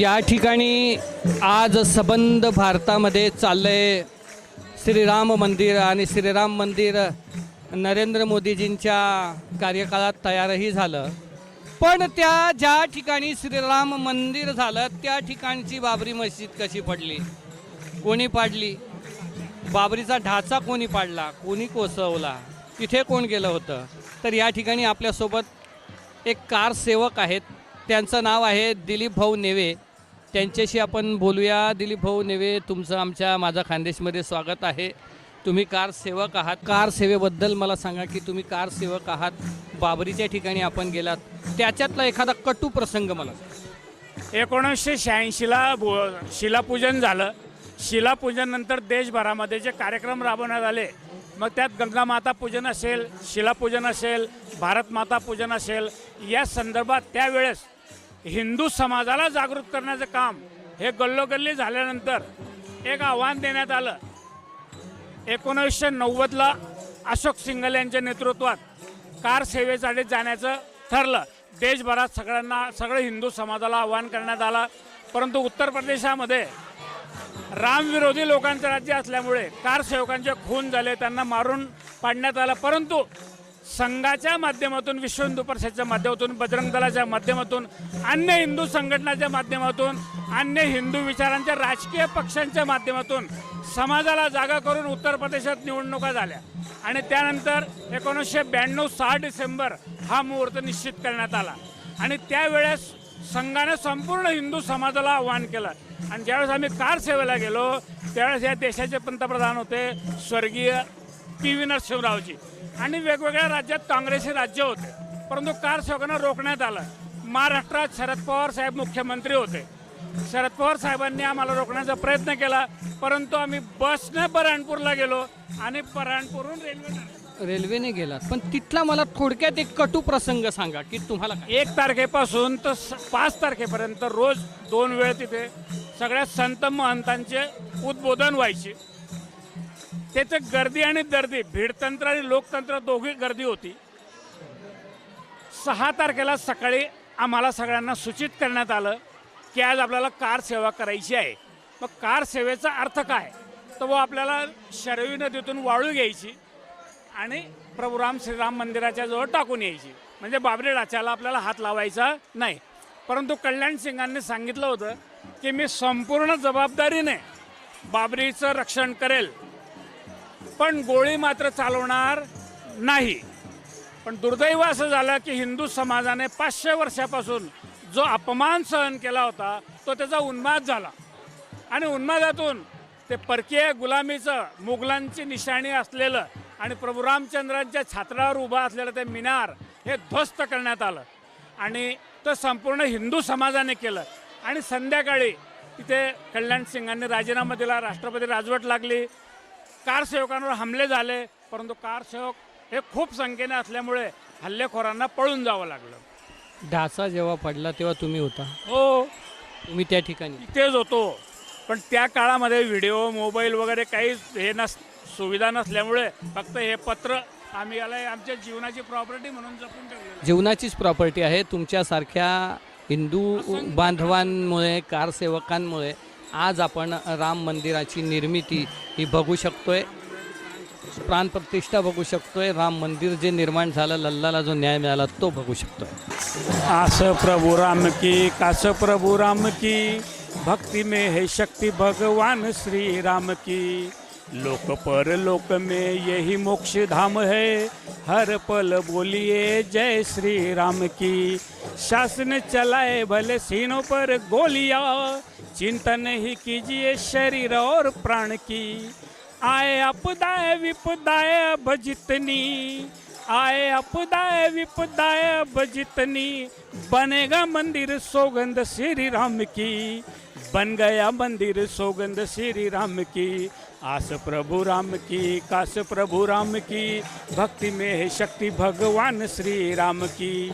या ठिकाणी आज सबंध भारतामध्ये चाललंय श्रीराम मंदिर आणि श्रीराम मंदिर नरेंद्र मोदीजींच्या कार्यकाळात तयारही झालं. पण त्या ज्या ठिकाणी श्रीराम मंदिर झालं त्या ठिकाणची बाबरी मस्जिद कशी पडली? कोणी पाडली? बाबरीचा ढाचा कोणी पाडला? कोणी कोसवला तिथे कोण गेलं होतं? तर या ठिकाणी आपल्यासोबत एक कार सेवक आहेत. त्यांचं नाव आहे दिलीप भाऊ नेवे. त्यांच्याशी आपण बोलूया. दिलीप भाऊ नेवे तुमचं आमच्या माझा खानदेशमध्ये स्वागत आहे. तुम्ही कार सेवक आहात. कार सेवेबद्दल मला सांगा की तुम्ही कार सेवक आहात. बाबरीच्या ठिकाणी आपण गेलात. त्याच्यातला एखादा कटू प्रसंग मला एकोणीसशे शहाऐंशीला बो शिलापूजन झालं. शिलापूजननंतर देशभरामध्ये जे कार्यक्रम राबवण्यात आले मग त्यात गंगा माता पूजन असेल शिलापूजन असेल भारत माता पूजन असेल या संदर्भात त्यावेळेस हिंदू समाजाला जागृत करण्याचं काम हे गल्लोगल्ली झाल्यानंतर एक आव्हान देण्यात आलं. एकोणीसशे नव्वदला अशोक सिंगल यांच्या नेतृत्वात कार सेवेसाठी जाण्याचं ठरलं. देशभरात सगळ्यांना सगळं हिंदू समाजाला आव्हान करण्यात आलं. परंतु उत्तर प्रदेशामध्ये रामविरोधी लोकांचं राज्य असल्यामुळे कार सेवकांचे खून झाले त्यांना मारून पाडण्यात आलं. परंतु संघाच्या माध्यमातून विश्व हिंदू परिषदेच्या माध्यमातून बजरंग दलाच्या माध्यमातून अन्य हिंदू संघटनाच्या माध्यमातून अन्य हिंदू विचारांच्या राजकीय पक्षांच्या माध्यमातून समाजाला जागा करून उत्तर प्रदेशात निवडणुका झाल्या. आणि त्यानंतर एकोणीसशे ब्याण्णव सहा डिसेंबर हा मुहूर्त निश्चित करण्यात आला. आणि त्यावेळेस संघाने संपूर्ण हिंदू समाजाला आव्हान केलं. आणि ज्यावेळेस आम्ही कार सेवेला गेलो त्यावेळेस या देशाचे पंतप्रधान होते स्वर्गीय पी व्ही नरसिंहरावजी. आणि वेगवेगळ्या राज्यात काँग्रेसचे राज्य होते. परंतु कार सेवकांना रोखण्यात आलं. महाराष्ट्रात शरद पवार साहेब मुख्यमंत्री होते. शरद पवार साहेबांनी आम्हाला रोखण्याचा प्रयत्न केला. परंतु आम्ही बसने बऱ्हाणपूरला गेलो आणि बऱ्हाणपूरहून रेल्वे रेल्वेने गेलात. पण तिथला मला थोडक्यात एक कटू प्रसंग सांगा की तुम्हाला एक तारखेपासून तर पाच तारखेपर्यंत रोज दोन वेळ तिथे सगळ्या संत महंतांचे उद्बोधन व्हायचे. त्याचं गर्दी आणि दर्दी भीडतंत्र आणि लोकतंत्र दोघी गर्दी होती. सहा तारखेला सकाळी आम्हाला सगळ्यांना सूचित करण्यात आलं की आज आपल्याला कार सेवा करायची आहे. मग कार सेवेचा अर्थ काय? तर व आपल्याला शरवी नदीतून वाळू घ्यायची आणि प्रभू राम श्रीराम मंदिराच्या जवळ टाकून यायची. म्हणजे बाबरी डाच्याला आपल्याला हात लावायचा नाही. परंतु कल्याण सिंगांनी सांगितलं होतं की मी संपूर्ण जबाबदारीने बाबरीचं रक्षण करेल. पण गोळी मात्र चालवणार नाही. पण दुर्दैव असं झालं की हिंदू समाजाने पाचशे वर्षापासून जो अपमान सहन केला होता तो त्याचा उन्माद झाला. आणि उन्मादातून ते परकीय गुलामीचं मुघलांची निशाणी असलेलं आणि प्रभू रामचंद्रांच्या छात्रावर उभा असलेलं ते मिनार हे ध्वस्त करण्यात आलं. आणि ते संपूर्ण हिंदू समाजाने केलं. आणि संध्याकाळी तिथे कल्याण सिंगांनी राजीनामा दिला राष्ट्रपती राजवट लागली. कार सेवकांवर हमले झाले परंतु कार सेवक हे खूप संख्येने असल्यामुळे हल्लेखोरांना पळून जावं लागलं. ढाचा जेव्हा पडला तेव्हा तुम्ही होता? हो. तुम्ही त्या ठिकाणी? तिथेच होतो. पण त्या काळामध्ये व्हिडिओ मोबाईल वगैरे काही हे नस सुविधा नसल्यामुळे फक्त हे पत्र आम्ही याला आमच्या जीवनाची प्रॉपर्टी म्हणून जपून ठेवलं जीवनाचीच प्रॉपर्टी आहे. तुमच्यासारख्या हिंदू बांधवांमुळे कारसेवकांमुळे आज आपण राम मंदिराची निर्मिती ही बघू शकतोय. प्राणप्रतिष्ठा बघू शकतोय. राम मंदिर जे निर्माण झालं लल्लाला जो न्याय मिळाला तो बघू शकतोय. आस प्रभु राम की कास प्रभु राम की भक्ती में है शक्ति भगवान श्री राम की. लोक पर लोक में यही मोक्ष धाम है। हर पल बोलिए जय श्री राम की। शासन चलाए भले सीनों पर गोलिया, चिंतन ही कीजिए शरीर और प्राण की। आए अपदाए विपदाए अब जितनी आए अपदाय विपदाय अब जितनी। बनेगा मंदिर सौगंध श्री राम की। बन गया मंदिर सौगंध श्री राम की। आस प्रभु राम की काश प्रभु राम की। भक्ति में है शक्ति भगवान श्री राम की।